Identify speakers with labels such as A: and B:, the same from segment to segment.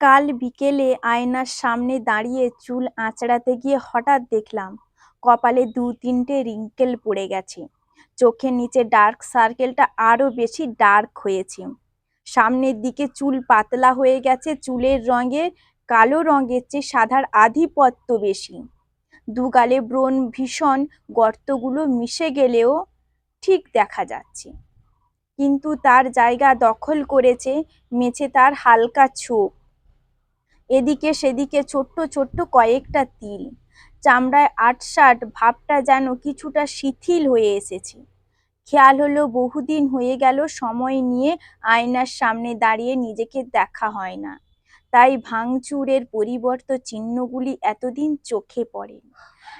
A: কাল বিকেলে আয়নার সামনে দাঁড়িয়ে চুল আঁচড়াতে গিয়ে হঠাৎ দেখলাম, কপালে দু তিনটে রিঙ্কেল পড়ে গেছে। চোখের নিচে ডার্ক সার্কেলটা আরও বেশি ডার্ক হয়েছে। সামনের দিকে চুল পাতলা হয়ে গেছে, চুলের রঙে কালো রঙের চেয়ে সাদার আধিপত্য বেশি। দুগালে ব্রণ ভীষণ, গর্তগুলো মিশে গেলেও ঠিক দেখা যাচ্ছে। কিন্তু তার জায়গা দখল করেছে মেছে তার হালকা ছোপ। এদিকে সেদিকে ছোট্ট ছোট্ট কয়েকটা তিল। চামড়ায় আটসাট ভাবটা যেন কিছুটা শিথিল হয়ে এসেছে। খেয়াল হলো বহুদিন হয়ে গেল সময় নিয়ে আয়নার সামনে দাঁড়িয়ে নিজেকে দেখা হয় না। তাই ভাঙচুরের পরিবর্ত চিহ্নগুলি এতদিন চোখে পড়ে।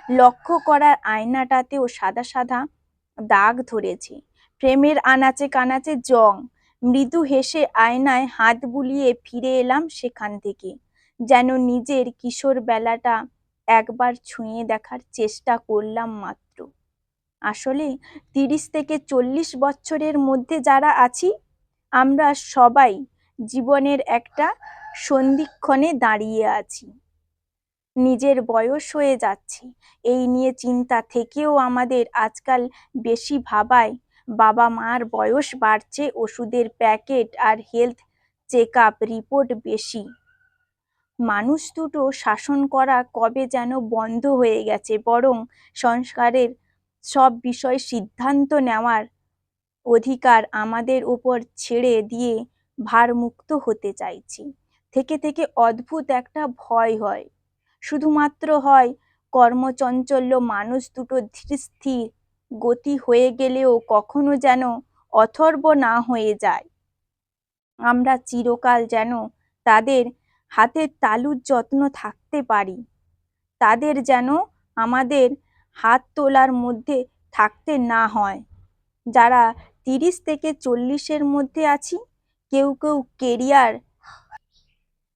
A: লক্ষ্য করার আয়নাটাতেও সাদা সাদা দাগ ধরেছে। প্রেমের আনাচে কানাচে জং। মৃদু হেসে আয়নায় হাত বুলিয়ে ফিরে এলাম সেখান থেকে। যেন নিজের কিশোর বেলাটা একবার ছুঁয়ে দেখার চেষ্টা করলাম মাত্র। আসলে তিরিশ থেকে চল্লিশ বছরের মধ্যে যারা আছি, আমরা সবাই জীবনের একটা সন্ধিক্ষণে দাঁড়িয়ে আছি। নিজের বয়স হয়ে যাচ্ছে, এই নিয়ে চিন্তা থেকেও আমাদের আজকাল বেশি ভাবায় বাবা মার বয়স বাড়ছে, ওষুধের প্যাকেট আর হেলথ চেক আপ রিপোর্ট বেশি। মানুষ দুটো শাসন করা কবে যেন বন্ধ হয়ে গেছে, বরং সংস্কারের সব বিষয় সিদ্ধান্ত নেওয়ার অধিকার আমাদের ওপর ছেড়ে দিয়ে ভারমুক্ত হতে চাইছি। থেকে থেকে অদ্ভুত একটা ভয় হয়। শুধুমাত্র হয় কর্মচঞ্চল্য মানুষ দুটো স্থির গতি হয়ে গেলেও কখনো যেন অথর্ব না হয়ে যায়। আমরা চিরকাল যেন তাদের হাতের তালুর যত্ন থাকতে পারি। তাদের যেন আমাদের হাত তোলার মধ্যে থাকতে না হয়। যারা তিরিশ থেকে চল্লিশের মধ্যে আছি, কেউ কেউ কেরিয়ার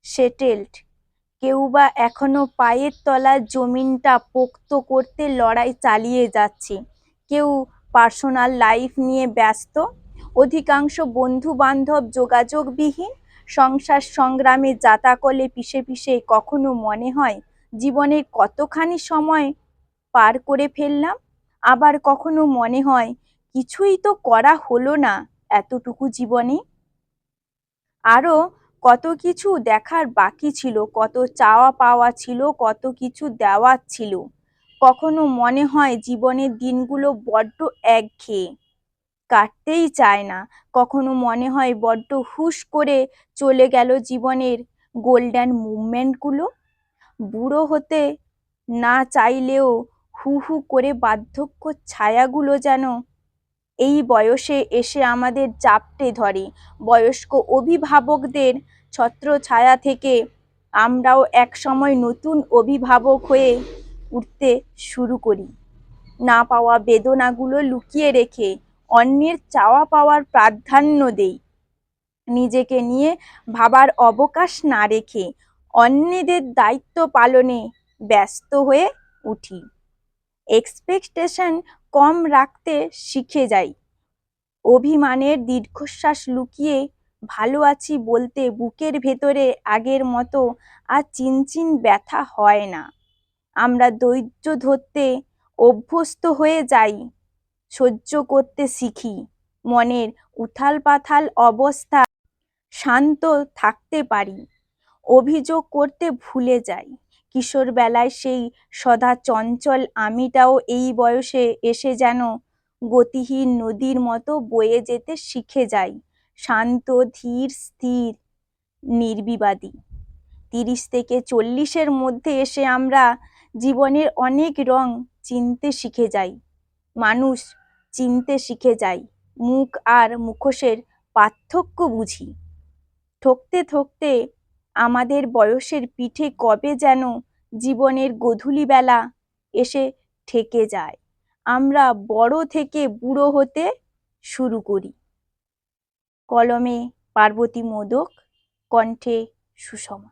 A: সেটেলড, কেউ বা এখনও পায়ের তলার জমিনটা পোক্ত করতে লড়াই চালিয়ে যাচ্ছে, কেউ পার্সোনাল লাইফ নিয়ে ব্যস্ত, অধিকাংশ বন্ধু বান্ধব যোগাযোগবিহীন সংসার সংগ্রামে যাতাকলে পিষে পিষে কখনো মনে হয় জীবনের কতখানি সময় পার করে ফেললাম? আবার কখনো মনে হয় কিছুই তো করা হলো না এতটুকু জীবনে? আরও কত কিছু দেখার বাকি ছিল, কত চাওয়া পাওয়া ছিল, কত কিছু দেওয়ার ছিল। কখনো মনে হয় জীবনের দিনগুলো বড্ড একঘেয়ে। কাটতেই চায় না। কখনো মনে হয় বড্ড হুশ করে চলে গেল জীবনের গোল্ডেন মুভমেন্টগুলো? বুড়ো হতে না চাইলেও হু হু করে বার্ধক্য ছায়াগুলো যেন এই বয়সে এসে আমাদের জাপটে ধরে। বয়স্ক অভিভাবকদের ছত্র ছায়া থেকে আমরাও একসময় নতুন অভিভাবক হয়ে উঠতে শুরু করি। না পাওয়া বেদনাগুলো লুকিয়ে রেখে অন্যের চাওয়া পাওয়ার প্রাধান্য দেই। নিজেকে নিয়ে ভাবার অবকাশ না রেখে অন্যদের দায়িত্ব পালনে ব্যস্ত হয়ে উঠি। এক্সপেকটেশন কম রাখতে শিখে যাই। অভিমানের দীর্ঘশ্বাস লুকিয়ে ভালো আছি বলতে বুকের ভেতরে আগের মতো আর চিনচিন ব্যথা হয় না। আমরা ধৈর্য ধরতে অভ্যস্ত হয়ে যাই। সহ্য করতে শিখি। মনের উথাল পাথাল অবস্থা শান্ত থাকতে পারি। অভিযোগ করতে ভুলে যাই। কিশোর বেলায় সেই সদা চঞ্চল আমিটাও এই বয়সে এসে যেন গতিহীন নদীর মতো বয়ে যেতে শিখে যাই। শান্ত, ধীর, স্থির, নির্বিবাদী। তিরিশ থেকে চল্লিশের মধ্যে এসে আমরা জীবনের অনেক রং চিনতে শিখে যাই। মানুষ চিনতে শিখে যাই। মুখ আর মুখোশের পার্থক্য বুঝি। ঠকতে ঠকতে আমাদের বয়সের পিঠে কবে যেন জীবনের গধূলিবেলা এসে ঠেকে যায়। আমরা বড় থেকে বুড়ো হতে শুরু করি। কলমে পার্বতী মোদক, কণ্ঠে সুষমা।